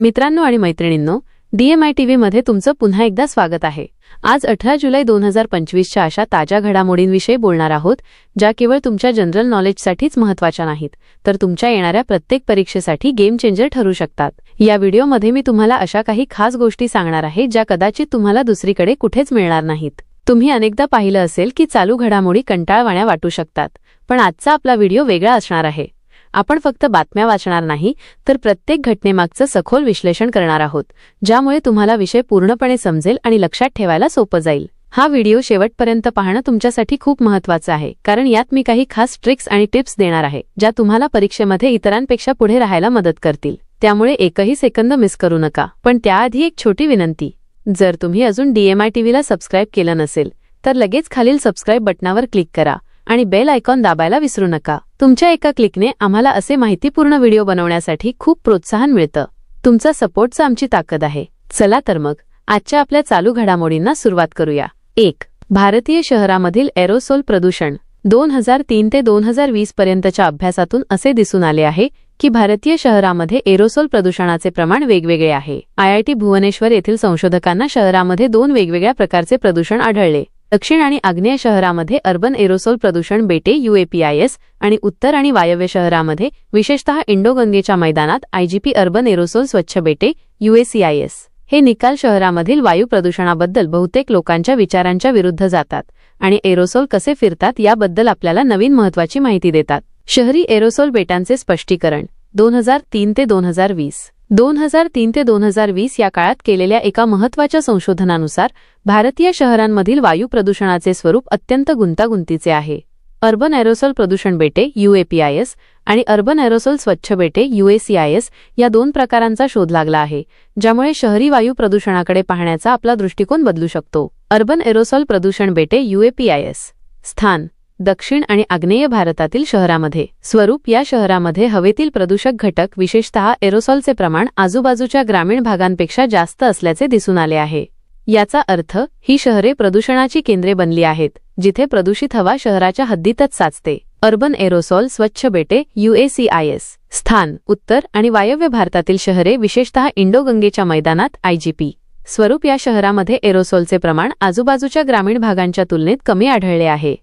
मित्रांनो आणि मैत्रिणींनो डीएमआय टीव्ही मध्ये तुमचं पुन्हा एकदा स्वागत आहे. आज अठरा जुलै दोन हजार पंचवीसच्या अशा ताज्या घडामोडींविषयी बोलणार आहोत ज्या केवळ तुमच्या जनरल नॉलेजसाठीच महत्त्वाच्या नाहीत तर तुमच्या येणाऱ्या प्रत्येक परीक्षेसाठी गेम चेंजर ठरू शकतात. या व्हिडिओमध्ये मी तुम्हाला अशा काही खास गोष्टी सांगणार आहे ज्या कदाचित तुम्हाला दुसरीकडे कुठेच मिळणार नाहीत. तुम्ही अनेकदा पाहिलं असेल की चालू घडामोडी कंटाळवाण्या वाटू शकतात पण आजचा आपला व्हिडिओ वेगळा असणार आहे. आपण फक्त बातम्या वाचणार नाही तर प्रत्येक घटनेमागचं सखोल विश्लेषण करणार आहोत ज्यामुळे तुम्हाला विषय पूर्णपणे समजेल आणि लक्षात ठेवायला सोपं जाईल. हा व्हिडिओ शेवटपर्यंत पाहणं तुमच्यासाठी खूप महत्वाचं आहे कारण यात मी काही खास ट्रिक्स आणि टिप्स देणार आहे ज्या तुम्हाला परीक्षेमध्ये इतरांपेक्षा पुढे राहायला मदत करतील. त्यामुळे एकही सेकंद मिस करू नका. पण त्याआधी एक छोटी विनंती. जर तुम्ही अजून डीएमआय टीव्हीला सबस्क्राईब केलं नसेल तर लगेच खालील सबस्क्राईब बटनावर क्लिक करा. आणि बेल आयकॉन दाबायला विसरू नका. तुमच्या एका क्लिकने आम्हाला असे माहितीपूर्ण व्हिडिओ बनवण्यासाठी खूप प्रोत्साहन मिळतं. तुमचा सपोर्टच आमची ताकद आहे. चला तर मग आजच्या आपल्या चालू घडामोडींना सुरुवात करूया. एक भारतीय शहरामधील एरोसोल प्रदूषण. दोन हजार तीन ते दोन हजार वीस पर्यंतच्या अभ्यासातून असे दिसून आले आहे की भारतीय शहरामध्ये एरोसोल प्रदूषणाचे प्रमाण वेगवेगळे आहे. आयआयटी भुवनेश्वर येथील संशोधकांना शहरामध्ये दोन वेगवेगळ्या प्रकारचे प्रदूषण आढळले. दक्षिण आणि आग्नेय शहरामध्ये अर्बन एरोसोल प्रदूषण बेटे युएपीआयएस आणि उत्तर आणि वायव्य शहरामध्ये विशेषतः इंडो गंगेच्या मैदानात आयजीपी अर्बन एरोसोल स्वच्छ बेटे युएसीआयएस हे निकाल शहरामधील वायू प्रदूषणाबद्दल बहुतेक लोकांच्या विचारांच्या विरुद्ध जातात आणि एरोसोल कसे फिरतात याबद्दल आपल्याला नवीन महत्वाची माहिती देतात. शहरी एरोसोल बेटांचे स्पष्टीकरण दोन हजार तीन ते दोन हजार वीस. दोन हजार तीन ते दोन हजार वीस या काळात केलेल्या एका महत्त्वाच्या संशोधनानुसार भारतीय शहरांमधील वायू प्रदूषणाचे स्वरूप अत्यंत गुंतागुंतीचे आहे. अर्बन एरोसोल प्रदूषण बेटे युएपीआयएस आणि अर्बन एरोसोल स्वच्छ बेटे युएसीआयएस या दोन प्रकारांचा शोध लागला आहे ज्यामुळे शहरी वायू प्रदूषणाकडे पाहण्याचा आपला दृष्टिकोन बदलू शकतो. अर्बन एरोसोल प्रदूषण बेटे युएपीआयएस स्थान दक्षिण आणि आग्नेय भारतातील शहरामध्ये. स्वरूप या शहरामध्ये हवेतील प्रदूषक घटक विशेषतः एरोसॉलचे प्रमाण आजूबाजूच्या ग्रामीण भागांपेक्षा जास्त असल्याचे दिसून आले आहे. याचा अर्थ ही शहरे प्रदूषणाची केंद्रे बनली आहेत जिथे प्रदूषित हवा शहराच्या हद्दीतच साचते. अर्बन एरोसॉल स्वच्छ बेटे युएसीआयएस स्थान उत्तर आणि वायव्य भारतातील शहरे विशेषतः इंडो गंगेच्या मैदानात आयजीपी स्वरूप या शहरामध्ये एरोसॉलचे प्रमाण आजूबाजूच्या ग्रामीण भागांच्या तुलनेत कमी आढळले आहे.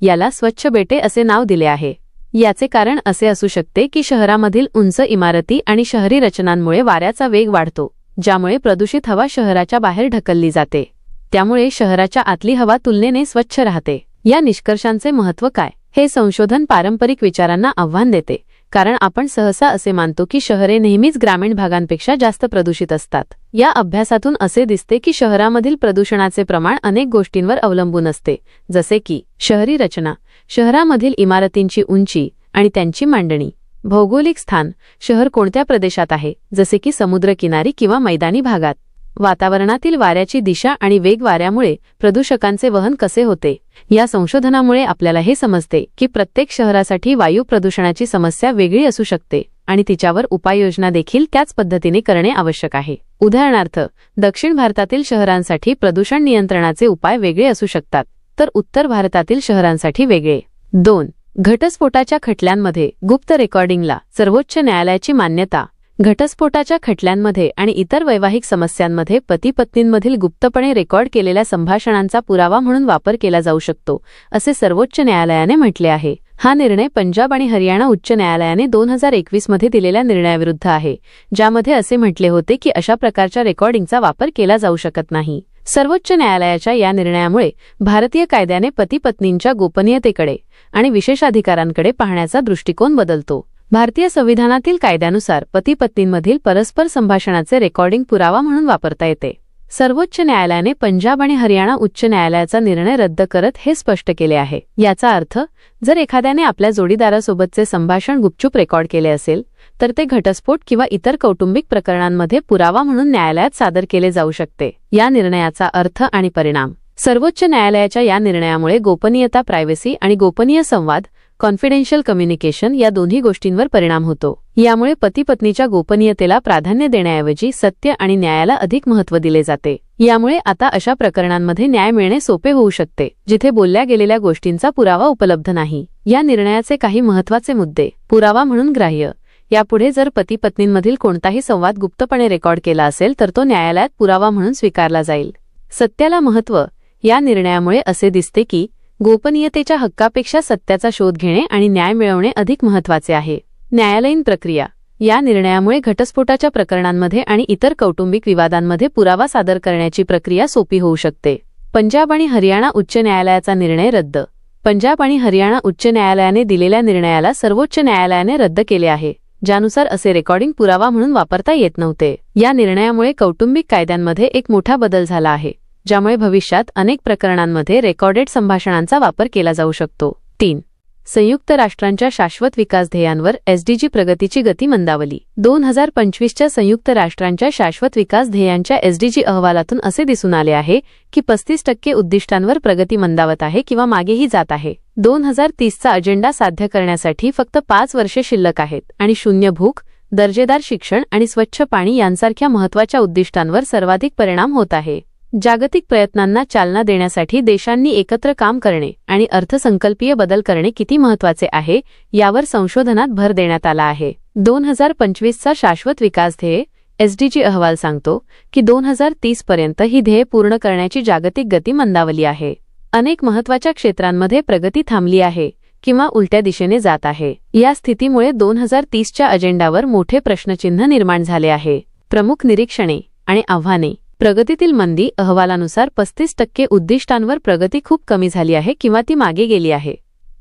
याला स्वच्छ बेटे असे नाव दिले आहे. याचे कारण असे असू शकते की शहरामधील उंच इमारती आणि शहरी रचनांमुळे वाऱ्याचा वेग वाढतो ज्यामुळे प्रदूषित हवा शहराच्या बाहेर ढकलली जाते. त्यामुळे शहराच्या आतली हवा तुलनेने स्वच्छ राहते. या निष्कर्षांचे महत्त्व काय? हे संशोधन पारंपरिक विचारांना आव्हान देते. कारण आपण सहसा असे मानतो की शहरे नेहमीच ग्रामीण भागांपेक्षा जास्त प्रदूषित असतात. या अभ्यासातून असे दिसते की शहरामधील प्रदूषणाचे प्रमाण अनेक गोष्टींवर अवलंबून असते जसे की शहरी रचना शहरामधील इमारतींची उंची आणि त्यांची मांडणी. भौगोलिक स्थान शहर कोणत्या प्रदेशात आहे जसे की समुद्रकिनारी किंवा मैदानी भागात. वातावरणातील वाऱ्याची दिशा आणि वेग वाऱ्यामुळे प्रदूषकांचे वहन कसे होते? या संशोधनामुळे आपल्याला हे समजते की प्रत्येक शहरासाठी वायू प्रदूषणाची समस्या वेगळी असू शकते आणि तिच्यावर उपाययोजना देखील त्याच पद्धतीने करणे आवश्यक आहे. उदाहरणार्थ दक्षिण भारतातील शहरांसाठी प्रदूषण नियंत्रणाचे उपाय वेगळे असू शकतात तर उत्तर भारतातील शहरांसाठी वेगळे. दोन घटस्फोटाच्या खटल्यांमध्ये गुप्त रेकॉर्डिंगला सर्वोच्च न्यायालयाची मान्यता घटस्फोटाच्या खटल्यांमध्ये आणि इतर वैवाहिक समस्यांमध्ये पती पत्नींमधील गुप्तपणे रेकॉर्ड केलेल्या संभाषणांचा पुरावा म्हणून वापर केला जाऊ शकतो असे सर्वोच्च न्यायालयाने म्हटले आहे. हा निर्णय पंजाब आणि हरियाणा उच्च न्यायालयाने दोन हजार एकवीसमध्ये दिलेल्या निर्णयाविरुद्ध आहे ज्यामध्ये असे म्हटले होते की अशा प्रकारच्या रेकॉर्डिंगचा वापर केला जाऊ शकत नाही. सर्वोच्च न्यायालयाच्या या निर्णयामुळे भारतीय कायद्याने पती पत्नींच्या गोपनीयतेकडे आणि विशेषाधिकारांकडे पाहण्याचा दृष्टिकोन बदलतो. भारतीय संविधानातील कायद्यानुसार पती पत्नींमधील परस्पर संभाषणाचे रेकॉर्डिंग पुरावा म्हणून वापरता येते. सर्वोच्च न्यायालयाने पंजाब आणि हरियाणा उच्च न्यायालयाचा निर्णय रद्द करत हे स्पष्ट केले आहे. याचा अर्थ जर एखाद्याने आपल्या जोडीदारासोबतचे संभाषण गुपचूप रेकॉर्ड केले असेल तर ते घटस्फोट किंवा इतर कौटुंबिक प्रकरणांमध्ये पुरावा म्हणून न्यायालयात सादर केले जाऊ शकते. या निर्णयाचा अर्थ आणि परिणाम. सर्वोच्च न्यायालयाच्या या निर्णयामुळे गोपनीयता प्रायव्हसी आणि गोपनीय संवाद कॉन्फिडेन्शियल कम्युनिकेशन या दोन्ही गोष्टींवर परिणाम होतो. यामुळे पती पत्नीच्या गोपनीयतेला प्राधान्य देण्याऐवजी सत्य आणि न्यायाला अधिक महत्त्व दिले जाते. यामुळे आता अशा प्रकरणांमध्ये न्याय मिळणे सोपे होऊ शकते जिथे बोलल्या गेलेल्या गोष्टींचा पुरावा उपलब्ध नाही. या निर्णयाचे काही महत्त्वाचे मुद्दे. पुरावा म्हणून ग्राह्य. यापुढे जर पती पत्नींमधील कोणताही संवाद गुप्तपणे रेकॉर्ड केला असेल तर तो न्यायालयात पुरावा म्हणून स्वीकारला जाईल. सत्याला महत्त्व. या निर्णयामुळे असे दिसते की गोपनीयतेच्या हक्कापेक्षा सत्याचा शोध घेणे आणि न्याय मिळवणे अधिक महत्त्वाचे आहे. न्यायालयीन प्रक्रिया. या निर्णयामुळे घटस्फोटाच्या प्रकरणांमध्ये आणि इतर कौटुंबिक विवादांमध्ये पुरावा सादर करण्याची प्रक्रिया सोपी होऊ शकते. पंजाब आणि हरियाणा उच्च न्यायालयाचा निर्णय रद्द. पंजाब आणि हरियाणा उच्च न्यायालयाने दिलेल्या निर्णयाला सर्वोच्च न्यायालयाने रद्द केले आहे ज्यानुसार असे रेकॉर्डिंग पुरावा म्हणून वापरता येत नव्हते. या निर्णयामुळे कौटुंबिक कायद्यांमध्ये एक मोठा बदल झाला आहे. ज्यामुळे भविष्यात अनेक प्रकरणांमध्ये रेकॉर्डेड संभाषणांचा वापर केला जाऊ शकतो. तीन. संयुक्त राष्ट्रांच्या शाश्वत विकास ध्येयांवर एसडीजी प्रगतीची गती मंदावली. दोन हजार पंचवीसच्या संयुक्त राष्ट्रांच्या शाश्वत विकास ध्येयांच्या एसडीजी अहवालातून असे दिसून आले आहे की पस्तीस टक्के उद्दिष्टांवर प्रगती मंदावत आहे किंवा मागेही जात आहे. दोन हजार तीसचा अजेंडा साध्य करण्यासाठी फक्त पाच वर्षे शिल्लक आहेत आणि शून्य भूक दर्जेदार शिक्षण आणि स्वच्छ पाणी यांसारख्या महत्त्वाच्या उद्दिष्टांवर सर्वाधिक परिणाम होत आहे. जागतिक प्रयत्नांना चालना देण्यासाठी देशांनी एकत्र काम करणे आणि अर्थसंकल्पीय बदल करणे किती महत्त्वाचे आहे यावर संशोधनात भर देण्यात आला आहे. दोन हजार पंचवीसचा शाश्वत विकास ध्येय एसडीजी अहवाल सांगतो की दोन हजार तीस पर्यंत ही ध्येय पूर्ण करण्याची जागतिक गती मंदावली आहे. अनेक महत्त्वाच्या क्षेत्रांमध्ये प्रगती थांबली आहे किंवा उलट्या दिशेने जात आहे. या स्थितीमुळे दोन हजार तीसच्या अजेंडावर मोठे प्रश्नचिन्ह निर्माण झाले आहे. प्रमुख निरीक्षणे आणि आव्हाने. प्रगतीतील मंदी अहवालानुसार पस्तीस टक्के उद्दिष्टांवर प्रगती खूप कमी झाली आहे किंवा ती मागे गेली आहे.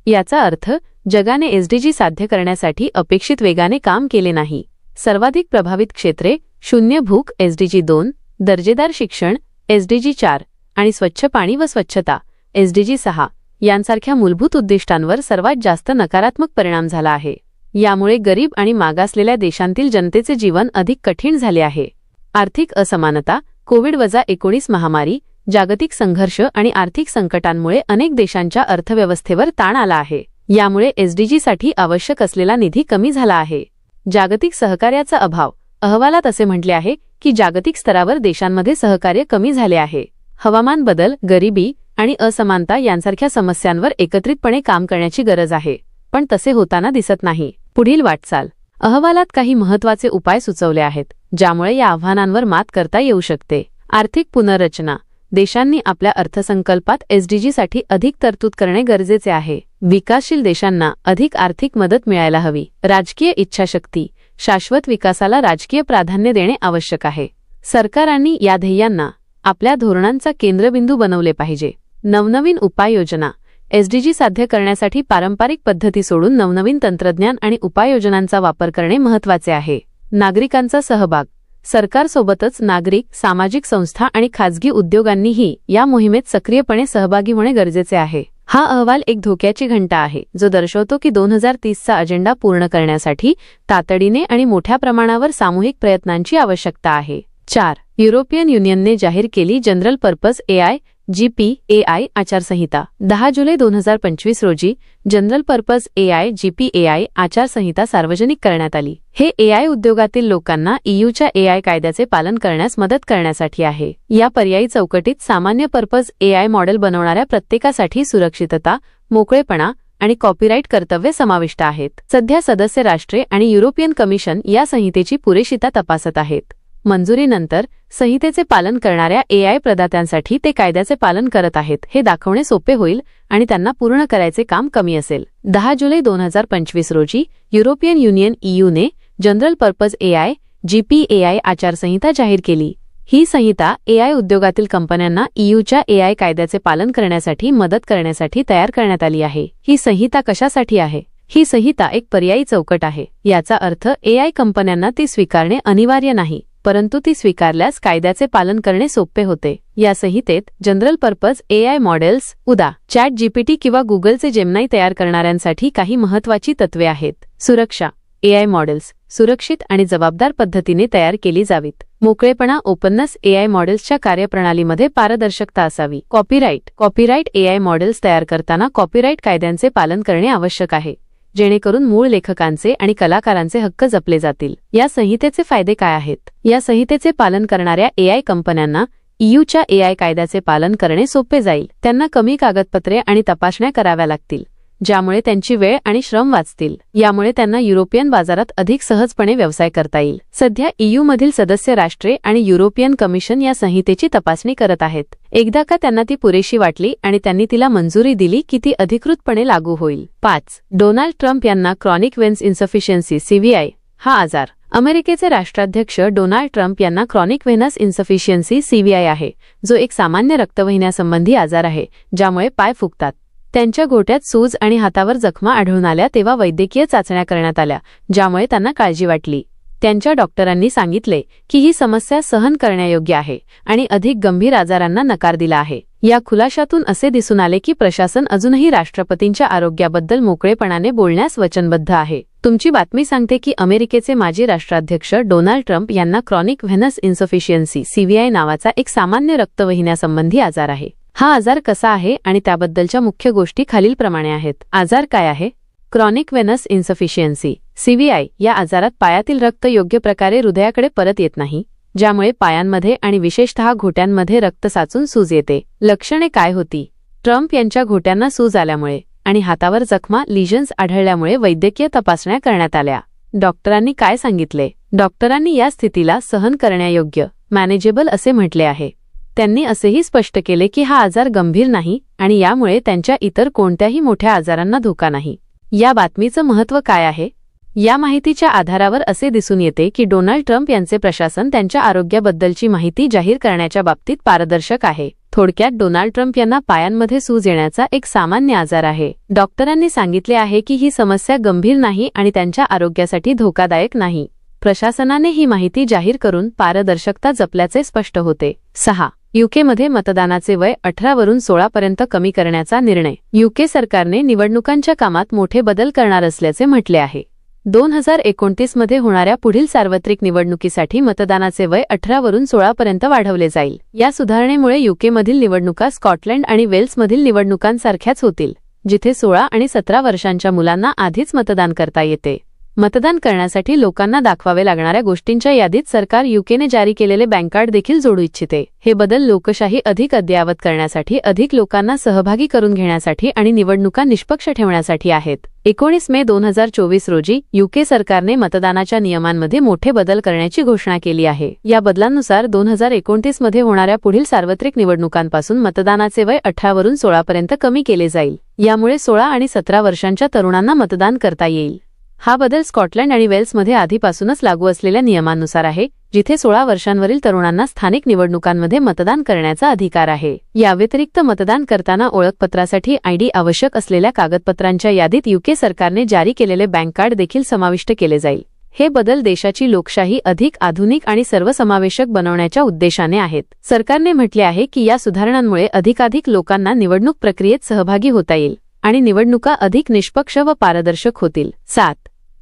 याचा अर्थ जगाने एसडीजी साध्य करण्यासाठी अपेक्षित वेगाने काम केले नाही. सर्वाधिक प्रभावित क्षेत्रे शून्य भूक एसडीजी दोन दर्जेदार शिक्षण एसडीजी चार आणि स्वच्छ पाणी व स्वच्छता एसडीजी सहा यांसारख्या मूलभूत उद्दिष्टांवर सर्वात जास्त नकारात्मक परिणाम झाला आहे. यामुळे गरीब आणि मागासलेल्या देशांतील जनतेचे जीवन अधिक कठीण झाले आहे. आर्थिक असमानता कोविड वजा एकोणीस महामारी जागतिक संघर्ष आणि आर्थिक संकटांमुळे अनेक देशांच्या अर्थव्यवस्थेवर ताण आला आहे. यामुळे एसडीजीसाठी आवश्यक असलेला निधी कमी झाला आहे. जागतिक सहकार्याचा अभाव. अहवालात असे म्हटले आहे की जागतिक स्तरावर देशांमध्ये सहकार्य कमी झाले आहे. हवामान बदल गरिबी आणि असमानता यांसारख्या समस्यांवर एकत्रितपणे काम करण्याची गरज आहे. पण तसे होताना दिसत नाही. पुढील वाटचाल. अहवालात काही महत्त्वाचे उपाय सुचवले आहेत ज्यामुळे या आव्हानांवर मात करता येऊ शकते. आर्थिक पुनर्रचना. देशांनी आपल्या अर्थसंकल्पात एसडीजीसाठी अधिक तरतूद करणे गरजेचे आहे. विकासशील देशांना अधिक आर्थिक मदत मिळायला हवी. राजकीय इच्छाशक्ती. शाश्वत विकासाला राजकीय प्राधान्य देणे आवश्यक आहे. सरकारांनी या ध्येयांना आपल्या धोरणांचा केंद्रबिंदू बनवले पाहिजे. नवनवीन उपाययोजना. एसडीजी साध्य करण्यासाठी पारंपरिक पद्धती सोडून नवनवीन तंत्रज्ञान आणि उपाययोजनांचा वापर करणे महत्त्वाचे आहे. नागरिकांचा सहभाग. सरकारसोबतच नागरिक सामाजिक संस्था आणि खाजगी उद्योगांनीही या मोहिमेत सक्रियपणे सहभागी होणे गरजेचे आहे. हा अहवाल एक धोक्याची घंटा आहे जो दर्शवतो की दोन हजार तीसचा अजेंडा पूर्ण करण्यासाठी तातडीने आणि मोठ्या प्रमाणावर सामूहिक प्रयत्नांची आवश्यकता आहे. चार युरोपियन युनियनने जाहीर केली जनरल पर्पज एआय जीपीएआय आचारसंहिता. दहा जुलै दोन हजार पंचवीस रोजी जनरल पर्पज एआय जीपीएआय आचारसंहिता सार्वजनिक करण्यात आली. हे एआय उद्योगातील लोकांना ईयूच्या एआय कायद्याचे पालन करण्यास मदत करण्यासाठी आहे. या पर्यायी चौकटीत सामान्य पर्पज एआय मॉडेल बनवणाऱ्या प्रत्येकासाठी सुरक्षितता मोकळेपणा आणि कॉपीराईट कर्तव्य समाविष्ट आहेत. सध्या सदस्य राष्ट्रे आणि युरोपियन कमिशन या संहितेची पुरेशीता तपासत आहेत. मंजुरीनंतर संहितेचे पालन करणाऱ्या एआय प्रदात्यांसाठी ते कायद्याचे पालन करत आहेत हे दाखवणे सोपे होईल आणि त्यांना पूर्ण करायचे काम कमी असेल. दहा जुलै दोन हजार पंचवीस रोजी युरोपियन युनियन ईयूने जनरल पर्पज एआय जीपीएआय आचारसंहिता जाहीर केली. ही संहिता एआय उद्योगातील कंपन्यांना ईयूच्या एआय कायद्याचे पालन करण्यासाठी मदत करण्यासाठी तयार करण्यात आली आहे. ही संहिता कशासाठी आहे? ही संहिता एक पर्यायी चौकट आहे. याचा अर्थ एआय कंपन्यांना ती स्वीकारणे अनिवार्य नाही. परंतु ती स्वीकारल्यास कायद्याचे पालन करणे सोपे होते. या संहितेत जनरल पर्पज एआय मॉडेल्स उदा चॅट जीपीटी किंवा गुगलचे जेमनाई तयार करणाऱ्यांसाठी काही महत्वाची तत्वे आहेत. सुरक्षा एआय मॉडेल्स सुरक्षित आणि जबाबदार पद्धतीने तयार केली जावीत. मोकळेपणा ओपननेस एआय मॉडेल्सच्या कार्यप्रणालीमध्ये पारदर्शकता असावी. कॉपीराईट कॉपीराईट एआय मॉडेल्स तयार करताना कॉपीराईट कायद्यांचे पालन करणे आवश्यक आहे. जेणेकरून मूळ लेखकांचे आणि कलाकारांचे हक्क जपले जातील. या संहितेचे फायदे काय आहेत? या संहितेचे पालन करणाऱ्या एआय कंपन्यांना ईयूच्या एआय कायद्याचे पालन करणे सोपे जाईल. त्यांना कमी कागदपत्रे आणि तपासण्या कराव्या लागतील. ज्यामुळे त्यांची वेळ आणि श्रम वाचतील. यामुळे त्यांना युरोपियन बाजारात अधिक सहजपणे व्यवसाय करता येईल. सध्या ईयू मधील सदस्य राष्ट्रे आणि युरोपियन कमिशन या संहितेची तपासणी करत आहेत. एकदा का त्यांना ती पुरेशी वाटली आणि त्यांनी तिला मंजुरी दिली की ती अधिकृतपणे लागू होईल. पाच. डोनाल्ड ट्रम्प यांना क्रॉनिक वेन्स इन्सफिशियन्सी सीव्हीआय हा आजार. अमेरिकेचे राष्ट्राध्यक्ष डोनाल्ड ट्रम्प यांना क्रॉनिक व्हेनस इन्सफिशियन्सी सीव्हीआय आहे जो एक सामान्य रक्तवहिन्यासंबंधी आजार आहे ज्यामुळे पाय फुगतात. त्यांच्या गोट्यात सूज आणि हातावर जखमा आढळून आल्या तेव्हा वैद्यकीय चाचण्या करण्यात आल्या ज्यामुळे त्यांना काळजी वाटली. त्यांच्या डॉक्टरांनी सांगितले की ही समस्या सहन करण्यायोग्य आहे आणि अधिक गंभीर आजारांना नकार दिला आहे. या खुलाशातून असे दिसून आले की प्रशासन अजूनही राष्ट्रपतींच्या आरोग्याबद्दल मोकळेपणाने बोलण्यास वचनबद्ध आहे. तुमची बातमी सांगते की अमेरिकेचे माजी राष्ट्राध्यक्ष डोनाल्ड ट्रम्प यांना क्रॉनिक व्हेनस इन्सफिशियन्सी सीव्हीआय नावाचा एक सामान्य रक्तवहिन्यासंबंधी आजार आहे. हा आजार कसा आहे आणि त्याबद्दलच्या मुख्य गोष्टी खालीलप्रमाणे आहेत. आजार काय आहे? क्रॉनिक वेनस इन्सफिशियन्सी सीव्हीआय या आजारात पायातील रक्त योग्य प्रकारे हृदयाकडे परत येत नाही ज्यामुळे पायांमध्ये आणि विशेषतः घोट्यांमध्ये रक्त साचून सूज येते. लक्षणे काय होती? ट्रम्प यांच्या घोट्यांना सूज आल्यामुळे आणि हातावर जखमा लिजन्स आढळल्यामुळे वैद्यकीय तपासण्या करण्यात आल्या. डॉक्टरांनी काय सांगितले? डॉक्टरांनी या स्थितीला सहन करण्यायोग्य मॅनेजेबल असे म्हटले आहे. त्यांनी असेही स्पष्ट केले की हा आजार गंभीर नाही आणि यामुळे त्यांच्या इतर कोणत्याही मोठ्या आजारांना धोका नाही. या बातमीचं महत्त्व काय आहे? या माहितीच्या आधारावर असे दिसून येते की डोनाल्ड ट्रम्प यांचे प्रशासन त्यांच्या आरोग्याबद्दलची माहिती जाहीर करण्याच्या बाबतीत पारदर्शक आहे. थोडक्यात डोनाल्ड ट्रम्प यांना पायांमध्ये सूज येण्याचा एक सामान्य आजार आहे. डॉक्टरांनी सांगितले आहे की ही समस्या गंभीर नाही आणि त्यांच्या आरोग्यासाठी धोकादायक नाही. प्रशासनाने ही माहिती जाहीर करून पारदर्शकता जपल्याचे स्पष्ट होते. सहा. युकेमध्ये मतदानाचे वय अठरावरून सोळापर्यंत कमी करण्याचा निर्णय. युके सरकारने निवडणुकांच्या कामात मोठे बदल करणार असल्याचे म्हटले आहे. दोन हजार एकोणतीसमध्ये होणाऱ्या पुढील सार्वत्रिक निवडणुकीसाठी मतदानाचे वय अठरावरून सोळापर्यंत वाढवले जाईल. या सुधारणेमुळे युकेमधील निवडणुका स्कॉटलंड आणि वेल्समधील निवडणुकांसारख्याच होतील जिथे सोळा आणि सतरा वर्षांच्या मुलांना आधीच मतदान करता येते. मतदान करण्यासाठी लोकांना दाखवावे लागणाऱ्या गोष्टींच्या यादीत सरकार युकेने जारी केलेले बँक कार्ड देखील जोडू इच्छिते. हे बदल लोकशाही अधिक अद्ययावत करण्यासाठी अधिक लोकांना सहभागी करून घेण्यासाठी आणि निवडणुका निष्पक्ष ठेवण्यासाठी आहेत. एकोणीस मे दोन हजार चोवीस रोजी युके सरकारने मतदानाच्या नियमांमध्ये मोठे बदल करण्याची घोषणा केली आहे. या बदलांनुसार दोन हजार एकोणतीसमध्ये होणाऱ्या पुढील सार्वत्रिक निवडणुकांपासून मतदानाचे वय अठरावरून सोळापर्यंत कमी केले जाईल. यामुळे सोळा आणि सतरा वर्षांच्या तरुणांना मतदान करता येईल. हा बदल स्कॉटलंड आणि वेल्समध्ये आधीपासूनच लागू असलेल्या नियमांनुसार आहे जिथे सोळा वर्षांवरील तरुणांना स्थानिक निवडणुकांमध्ये मतदान करण्याचा अधिकार आहे. या व्यतिरिक्त मतदान करताना ओळखपत्रासाठी आयडी आवश्यक असलेल्या कागदपत्रांच्या यादीत युके सरकारने जारी केलेले बँक कार्ड देखील समाविष्ट केले जाईल. हे बदल देशाची लोकशाही अधिक आधुनिक आणि सर्वसमावेशक बनवण्याच्या उद्देशाने आहेत. सरकारने म्हटले आहे की या सुधारणांमुळे अधिकाधिक लोकांना निवडणूक प्रक्रियेत सहभागी होता येईल. आणि निवडणुका अधिक निष्पक्ष व पारदर्शक होतील. सात.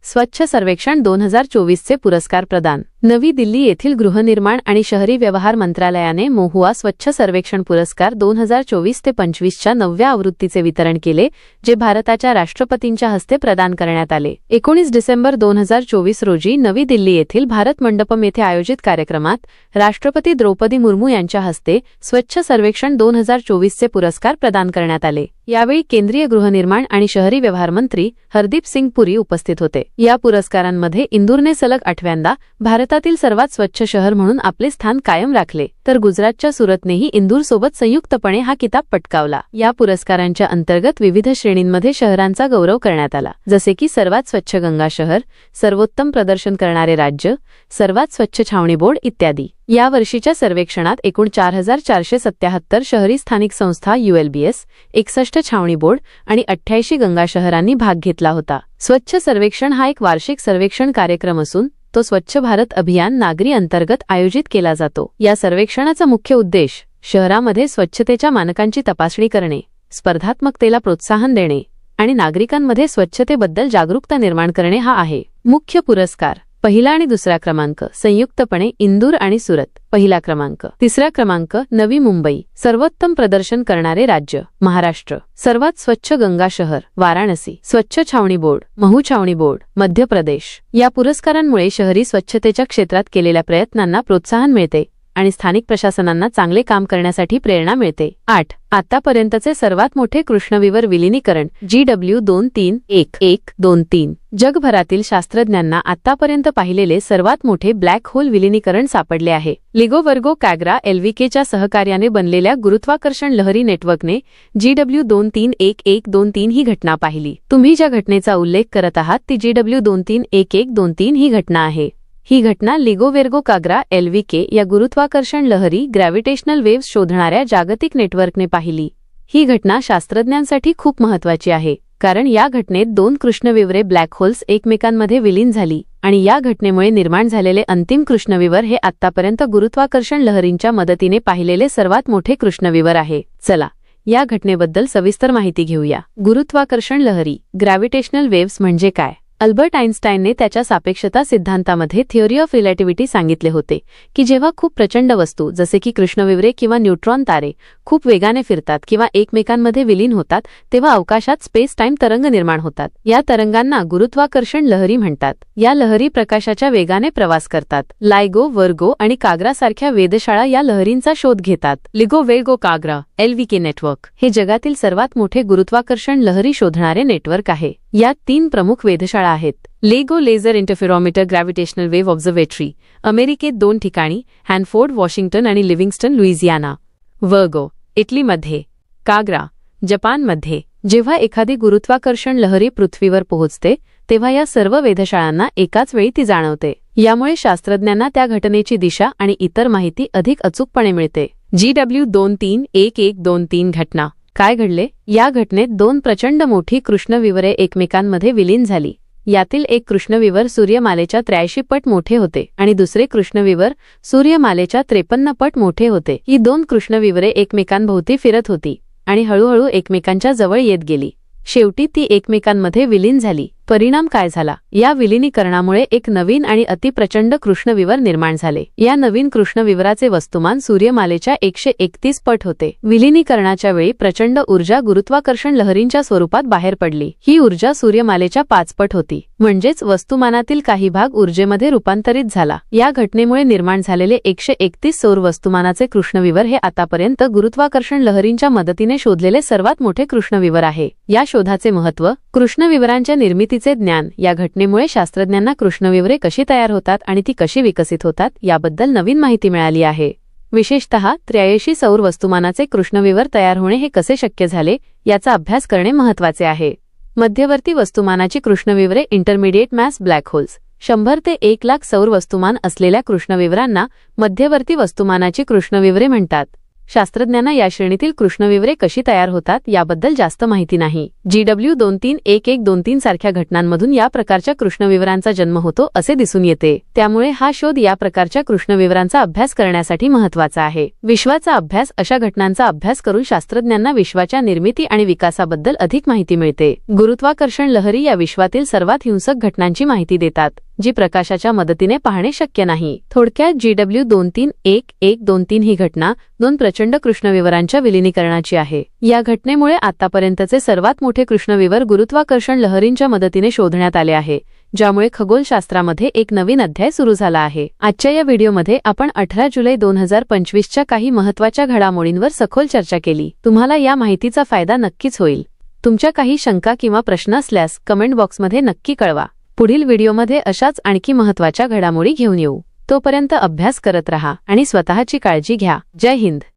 स्वच्छ सर्वेक्षण दोन हजार चोवीसचे पुरस्कार प्रदान. नवी दिल्ली येथील गृहनिर्माण आणि शहरी व्यवहार मंत्रालयाने मोहुआ स्वच्छ सर्वेक्षण पुरस्कार दोन हजार चोवीस ते पंचवीसच्या नवव्या आवृत्तीचे वितरण केले जे भारताच्या राष्ट्रपतींच्या हस्ते प्रदान करण्यात आले. एकोणीस डिसेंबर दोन हजार चोवीस रोजी नवी दिल्ली येथील भारत मंडपम येथे आयोजित कार्यक्रमात राष्ट्रपती द्रौपदी मुर्मू यांच्या हस्ते स्वच्छ सर्वेक्षण दोन हजार चोवीसचे पुरस्कार प्रदान करण्यात आले. यावेळी केंद्रीय गृहनिर्माण आणि शहरी व्यवहार मंत्री हरदीप सिंग पुरी उपस्थित होते. या पुरस्कारांमध्ये इंदूरने सलग आठव्यांदा भारतातील सर्वात स्वच्छ शहर म्हणून आपले स्थान कायम राखले तर गुजरातच्या सुरतनेही इंदूरसोबत संयुक्तपणे हा किताब पटकावला. या पुरस्कारांच्या अंतर्गत विविध श्रेणींमध्ये शहरांचा गौरव करण्यात आला जसे की सर्वात स्वच्छ गंगा शहर सर्वोत्तम प्रदर्शन करणारे राज्य सर्वात स्वच्छ छावणी बोर्ड इत्यादी. या वर्षीच्या सर्वेक्षणात एकूण चार हजार चारशे सत्याहत्तर शहरी स्थानिक संस्था युएलबीएस एकसष्ट छावणी बोर्ड आणि अठ्ठ्याऐंशी गंगा शहरांनी भाग घेतला होता. स्वच्छ सर्वेक्षण हा एक वार्षिक सर्वेक्षण कार्यक्रम असून तो स्वच्छ भारत अभियान नागरी अंतर्गत आयोजित केला जातो. या सर्वेक्षणाचा मुख्य उद्देश शहरामध्ये स्वच्छतेच्या मानकांची तपासणी करणे स्पर्धात्मकतेला प्रोत्साहन देणे आणि नागरिकांमध्ये स्वच्छतेबद्दल जागरूकता निर्माण करणे हा आहे. मुख्य पुरस्कार पहिला आणि दुसरा क्रमांक संयुक्तपणे इंदूर आणि सुरत. पहिला क्रमांक. तिसरा क्रमांक नवी मुंबई सर्वोत्तम प्रदर्शन करणारे राज्य महाराष्ट्र. सर्वात स्वच्छ गंगा शहर वाराणसी. स्वच्छ छावणी बोर्ड महू छावणी बोर्ड मध्य प्रदेश. या पुरस्कारांमुळे शहरी स्वच्छतेच्या क्षेत्रात केलेल्या प्रयत्नांना प्रोत्साहन मिळते. आणि स्थानिक प्रशासनांना चांगले काम करण्यासाठी प्रेरणा मिळते. आठ. आतापर्यंतचे सर्वात मोठे कृष्णविवर विलिनीकरण. जी डब्ल्यू दोन तीन एक. एक दोन तीन. जगभरातील शास्त्रज्ञांना आतापर्यंत पाहिलेले सर्वात मोठे ब्लॅक होल विलिनीकरण सापडले आहे. लिगो वर्गो कॅग्रा एलव्हीकेच्या सहकार्याने बनलेल्या गुरुत्वाकर्षण लहरी नेटवर्कने जी डब्ल्यू दोन तीन एक एक दोन तीन ही घटना पाहिली. तुम्ही ज्या घटनेचा उल्लेख करत आहात ती जी डब्ल्यू दोन तीन एक एक दोन तीन ही घटना आहे. ही घटना लिगोवेर्गो काग्रा एलव्हीके या गुरुत्वाकर्षण लहरी ग्रॅव्हिटेशनल वेव्स शोधणाऱ्या जागतिक नेटवर्कने पाहिली. ही घटना शास्त्रज्ञांसाठी खूप महत्वाची आहे कारण या घटनेत दोन कृष्णविवरे ब्लॅक होल्स एकमेकांमध्ये विलीन झाली आणि या घटनेमुळे निर्माण झालेले अंतिम कृष्णविवर हे आतापर्यंत गुरुत्वाकर्षण लहरींच्या मदतीने पाहिलेले सर्वात मोठे कृष्णविवर आहे. चला या घटनेबद्दल सविस्तर माहिती घेऊया. गुरुत्वाकर्षण लहरी ग्रॅव्हिटेशनल वेव्स म्हणजे काय? अल्बर्ट आइन्स्टाईनने त्याच्या सापेक्षता सिद्धांतामध्ये थिअरी ऑफ रिलेटिव्हिटी सांगितले होते की जेव्हा खूप प्रचंड वस्तू जसे की कृष्णविवरे किंवा न्यूट्रॉन तारे खूप वेगाने फिरतात किंवा एकमेकांमध्ये विलीन होतात तेव्हा अवकाशात स्पेस टाईम तरंग निर्माण होतात. या तरंगांना गुरुत्वाकर्षण लहरी म्हणतात. या लहरी प्रकाशाच्या वेगाने प्रवास करतात. लायगो वर्गो आणि काग्रा सारख्या वेधशाळा या लहरींचा शोध घेतात. लिगो वेगो काग्रा एलव्हीके नेटवर्क हे जगातील सर्वात मोठे गुरुत्वाकर्षण लहरी शोधणारे नेटवर्क आहे. यात तीन प्रमुख वेधशाळा आहेत. LIGO laser interferometer gravitational wave observatory अमेरिकेत दोन ठिकाणी हॅनफोर्ड वॉशिंग्टन आणि लिव्हिंग्स्टन लुईझियाना वर्गो इटलीमध्ये. काग्रा जपानमध्ये. जेव्हा एखादी गुरुत्वाकर्षण लहरी पृथ्वीवर पोहोचते तेव्हा या सर्व वेधशाळांना एकाच वेळी ती जाणवते. यामुळे शास्त्रज्ञांना त्या घटनेची दिशा आणि इतर माहिती अधिक अचूकपणे मिळते. जी डब्ल्यू दोन तीन एक एक दोन तीन घटना. काय घडले? या घटनेत दोन प्रचंड मोठी कृष्णविवरे एकमेकांमध्ये विलीन झाली. यातील एक कृष्णविवर सूर्यमालेच्या त्र्याऐंशी पट मोठे होते आणि दुसरे कृष्णविवर सूर्यमालेच्या त्रेपन्न पट मोठे होते. ही दोन कृष्णविवरे एकमेकांभोवती फिरत होती आणि हळूहळू एकमेकांच्या जवळ येत गेली. शेवटी ती एकमेकांमध्ये विलीन झाली. परिणाम काय झाला? या विलिनीकरणामुळे एक नवीन आणि अतिप्रचंड कृष्णविवर निर्माण झाले. या नवीन कृष्णविवराचे वस्तुमान सूर्यमालेच्या एकशे एकतीस पट होते. विलिनीकरणाच्या वेळी प्रचंड ऊर्जा गुरुत्वाकर्षण लहरींच्या स्वरूपात बाहेर पडली. ही ऊर्जा सूर्यमालेच्या पाचपट होती. म्हणजेच वस्तुमानातील काही भाग ऊर्जेमध्ये रूपांतरित झाला. या घटनेमुळे निर्माण झालेले एकशे एकतीस सौर वस्तुमानाचे कृष्णविवर हे आतापर्यंत गुरुत्वाकर्षण लहरींच्या मदतीने शोधलेले सर्वात मोठे कृष्णविवर आहे. या शोधाचे महत्त्व कृष्णविवरांच्या निर्मिती निर्मितीचे ज्ञान या घटनेमुळे शास्त्रज्ञांना कृष्णविवरे कशी तयार होतात आणि ती कशी विकसित होतात याबद्दल नवीन माहिती मिळाली आहे. विशेषतः त्र्याऐंशी सौर वस्तुमानाचे कृष्णविवर तयार होणे हे कसे शक्य झाले याचा अभ्यास करणे महत्त्वाचे आहे. मध्यवर्ती वस्तुमानाची कृष्णविवरे इंटरमिडिएट मॅस ब्लॅक होल्स शंभर ते एक लाख सौर वस्तुमान असलेल्या कृष्णविवरांना मध्यवर्ती वस्तुमानाची कृष्णविवरे म्हणतात. शास्त्रज्ञांना या श्रेणीतील कृष्णविवरे कशी तयार होतात याबद्दल जास्त माहिती नाही. जी डब्ल्यू दोन तीन एक एक दोन तीन सारख्या घटनांमधून या प्रकारच्या कृष्णविवरांचा जन्म होतो असे दिसून येते. त्यामुळे हा शोध या प्रकारच्या कृष्णविवरांचा अभ्यास करण्यासाठी महत्त्वाचा आहे. विश्वाचा अभ्यास अशा घटनांचा अभ्यास करून शास्त्रज्ञांना विश्वाच्या निर्मिती आणि विकासाबद्दल अधिक माहिती मिळते. गुरुत्वाकर्षण लहरी या विश्वातील सर्वात हिंसक घटनांची माहिती देतात. जी प्रकाशाच्या मदतीने पाहणे शक्य नाही. थोडक्यात जी डब्ल्यू दोन तीन एक एक दोन तीन ही घटना दोन प्रचंड कृष्णविवरांच्या विलिनीकरणाची आहे. या घटनेमुळे आतापर्यंतचे सर्वात मोठे कृष्णविवर गुरुत्वाकर्षण लहरींच्या मदतीने शोधण्यात आले आहे ज्यामुळे खगोलशास्त्रामध्ये एक नवीन अध्याय सुरू झाला आहे. आजच्या या व्हिडिओमध्ये आपण अठरा जुलै दोन हजार पंचवीसच्या काही महत्त्वाच्या घडामोडींवर सखोल चर्चा केली. तुम्हाला या माहितीचा फायदा नक्कीच होईल. तुमच्या काही शंका किंवा प्रश्न असल्यास कमेंट बॉक्समध्ये नक्की कळवा. पुढील व्हिडिओमध्ये अशाच आणखी महत्त्वाच्या घडामोडी घेऊन येऊ. तोपर्यंत अभ्यास करत रहा आणि स्वतःची काळजी घ्या. जय हिंद.